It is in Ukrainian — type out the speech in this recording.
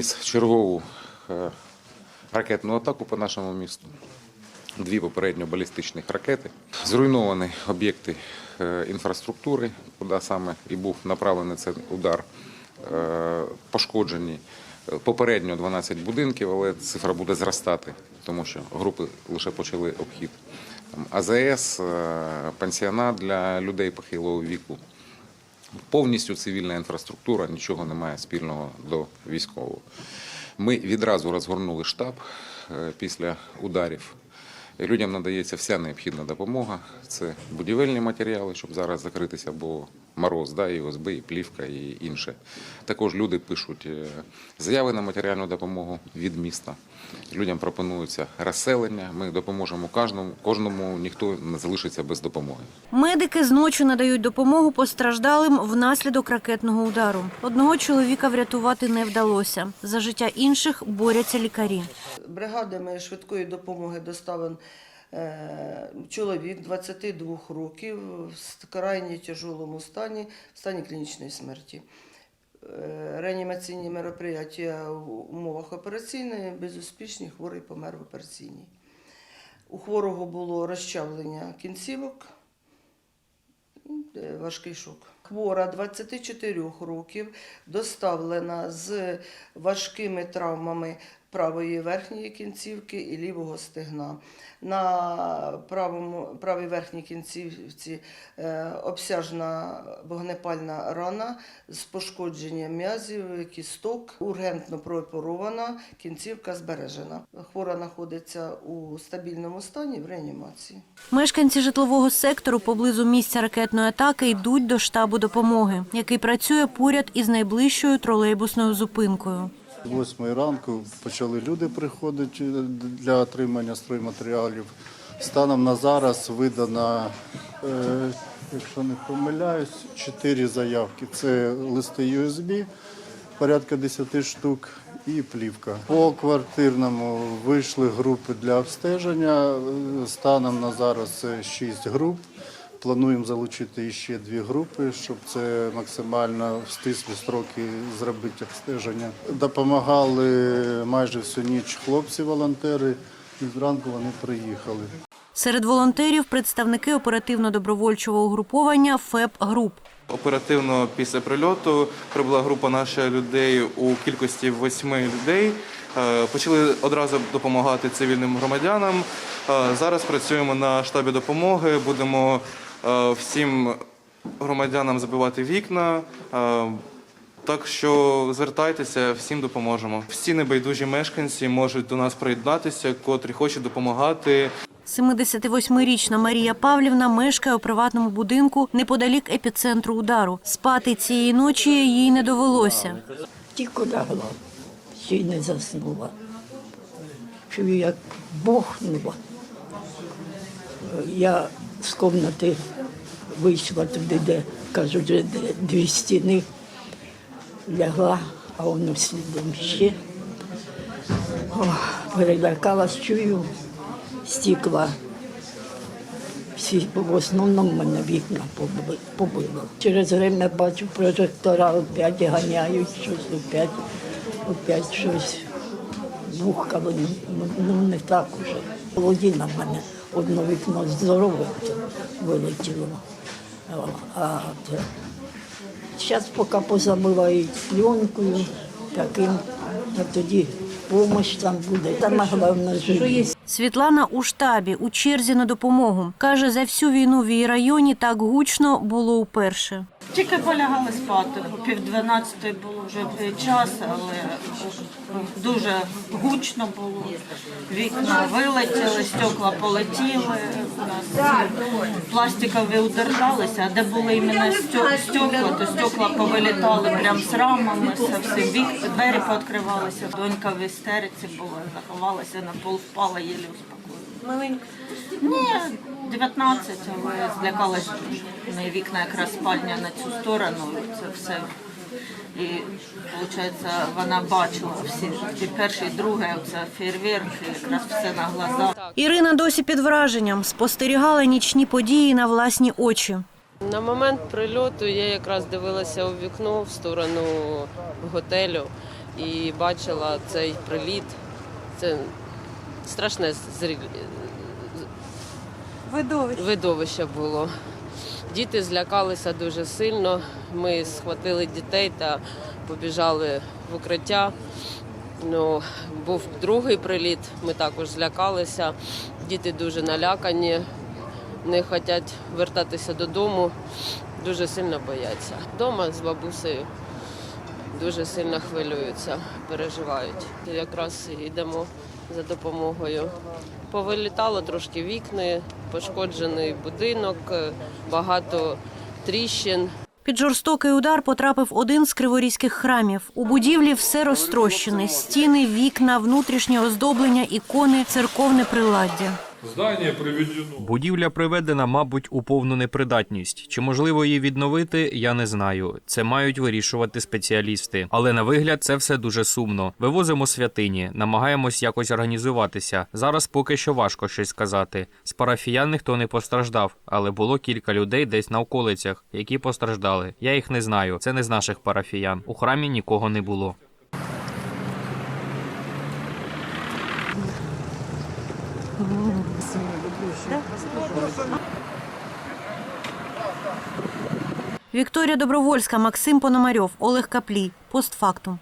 наніс чергову е, ракетну атаку по нашому місту. Дві попередньо балістичних ракети. Зруйновані об'єкти е, інфраструктури, куди саме і був направлений цей удар. Е, Пошкоджені попередньо 12 будинків, але цифра буде зростати, тому що групи лише почали обхід. АЗС, пансіонат для людей похилого віку. Повністю цивільна інфраструктура, нічого не має спільного до військового. Ми відразу розгорнули штаб е, після ударів. Людям надається вся необхідна допомога. Це будівельні матеріали, щоб зараз закритися, бо мороз, да, і ОСБ, і плівка, і інше. Також люди пишуть е, заяви на матеріальну допомогу від міста. Людям пропонується розселення. Ми допоможемо кожному, кожному ніхто не залишиться без допомоги. Медики зночі надають допомогу постраждалим внаслідок ракетного удару. Одного чоловіка врятувати не вдалося. За життя інших борються лікарі. Бригадами швидкої допомоги доставлен е, чоловік 22 років в крайні тяжелому стані, в стані клінічної смерті. Е, Реанімаційні мероприятия в умовах операційної безуспішні, хворий помер в операційній. У хворого було розчавлення кінцівок, е, важкий шок. Хвора 24 років доставлена з важкими травмами правої верхньої кінцівки і лівого стегна. На правому, правій верхній кінцівці е, обсяжна вогнепальна рана з пошкодженням м'язів, кісток, ургентно прооперована, кінцівка збережена. Хвора знаходиться у стабільному стані в реанімації. Мешканці житлового сектору поблизу місця ракетної атаки йдуть до штабу допомоги, який працює поряд із найближчою тролейбусною зупинкою. Восьмої ранку почали люди приходити для отримання стройматеріалів. Станом на зараз видано, е, якщо не помиляюсь, чотири заявки. Це листи USB, порядка 10 штук і плівка. По квартирному вийшли групи для обстеження. Е, Станом на зараз це 6 груп. Плануємо залучити ще дві групи, щоб це максимально в стислі строки зробити обстеження. Допомагали майже всю ніч хлопці-волонтери, і зранку вони приїхали. Серед волонтерів представники оперативно-добровольчого угруповання ФЕП Груп. Оперативно після прильоту прибула група наших людей у кількості восьми людей. Е, Почали одразу допомагати цивільним громадянам. Е, Зараз працюємо на штабі допомоги. Будемо всім громадянам забивати вікна. Е, Так що звертайтеся, всім допоможемо. Всі небайдужі мешканці можуть до нас приєднатися, котрі хочуть допомагати. 78-річна Марія Павлівна мешкає у приватному будинку неподалік епіцентру удару. Спати цієї ночі їй не довелося. Тільки лягла, ще й не заснула. Чую, як бохнула. Я з кімнати вийшла туди, де кажуть, вже дві стіни лягла, а воно слідом ще. Перелякалась, чую, стікла. Всі в основному мене вікна побило. Через время бачу прожектора опять ганяють, щось опять, опять щось бухкало, ну, ну не так уже. Володіна в мене одне вікно здорове вилетіло. А, зараз поки позабивають пленкою, таким, а тоді допомога там буде. Там головне живі. Світлана у штабі у черзі на допомогу. Каже, за всю війну в її районі так гучно було уперше. Тільки полягали спати. О пів дванадцятої було вже час, але дуже гучно було. Вікна вилетіли, стекла полетіли. У нас пластикові удержалися, а де були іменно стекла, то стекла повилітали прямо з рамами, все, все вік, двері пооткривалися. Донька в істериці була, заховалася на пол, впала, їлі успокоїла. Маленька? Ні, 19, але злякалась дуже. Вікна якраз спальня на цю сторону, це все. І виходить, вона бачила всі і перший, і другий, оце фейерверк, якраз все на глазах. Ірина досі під враженням спостерігала нічні події на власні очі. На момент прильоту я якраз дивилася у вікно в сторону готелю і бачила цей приліт. Це страшне зрі- видовище було. Діти злякалися дуже сильно. Ми схватили дітей та побіжали в укриття. Ну, був другий приліт, ми також злякалися. Діти дуже налякані, не хочуть вертатися додому, дуже сильно бояться. Дома з бабусею дуже сильно хвилюються, переживають. Якраз йдемо за допомогою. Повилітало трошки вікни, пошкоджений будинок, багато тріщин. Під жорстокий удар потрапив один з криворізьких храмів. У будівлі все розтрощене: стіни, вікна, внутрішнє оздоблення, ікони, церковне приладдя. Здання приведено. Будівля приведена, мабуть, у повну непридатність. Чи можливо її відновити, я не знаю. Це мають вирішувати спеціалісти. Але на вигляд це все дуже сумно. Вивозимо святині, намагаємось якось організуватися. Зараз поки що важко щось сказати. З парафіян ніхто не постраждав, але було кілька людей десь на околицях, які постраждали. Я їх не знаю. Це не з наших парафіян. У храмі нікого не було. Вікторія Добровольська, Максим Пономарьов, Олег Каплій. Постфактум.